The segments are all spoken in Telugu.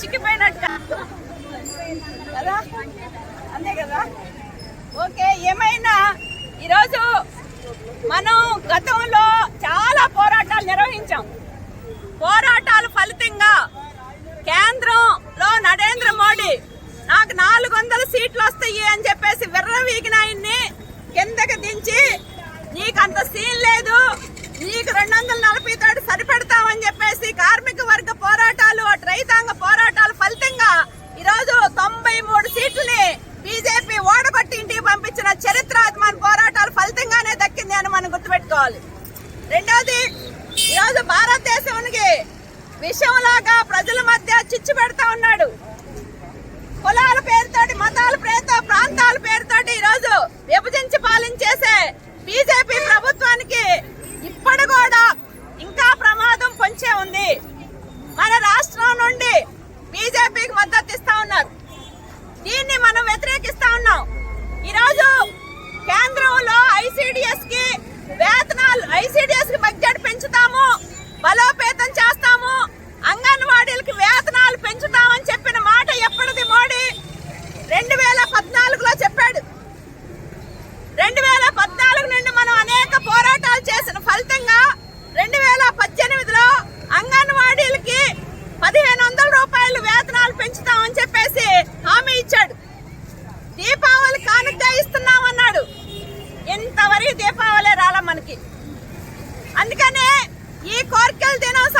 చిక్కిపోయినట్టు అంతే కదా? ఓకే ఏమైనా? ఈరోజు మనం గతంలో చాలా పోరాటాలు నిర్వహించాం. పోరాటాలు ఫలితంగా కేంద్రంలో నరేంద్ర మోడీ నాకు నాలుగు వందల సీట్లు వస్తాయి అని చెప్పేసి విర్రవీగిన ఆయన్ని కిందకి దించి నీకు అంత సీన్ లేదు నీకు రెండు వందల నలభై తోటి సరిపెడతామని చెప్పేసి చేసుకోవాలి రెండవది ఈరోజు భారతదేశానికి విషయంలాగా ప్రజల మధ్య చిచ్చు పెడతా ఉన్నాడు. కులాల పేరుతో దీపావళి కానుక ఇస్తున్నామన్నాడు. ఇంతవరకు దీపావళి రాల మనకి. అందుకనే ఈ కోరికలు దినోత్సవం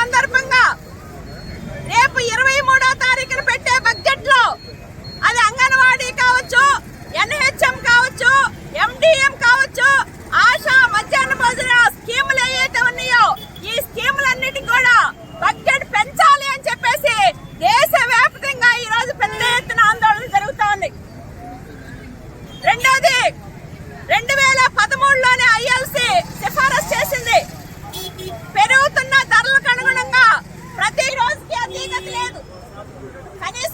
రెండు వేల పదమూడులోనే ఐఎల్సి సిఫారసు చేసింది. పెరుగుతున్న ధరలకు అనుగుణంగా ప్రతి రోజుకి అతీగతి లేదు. కనీసం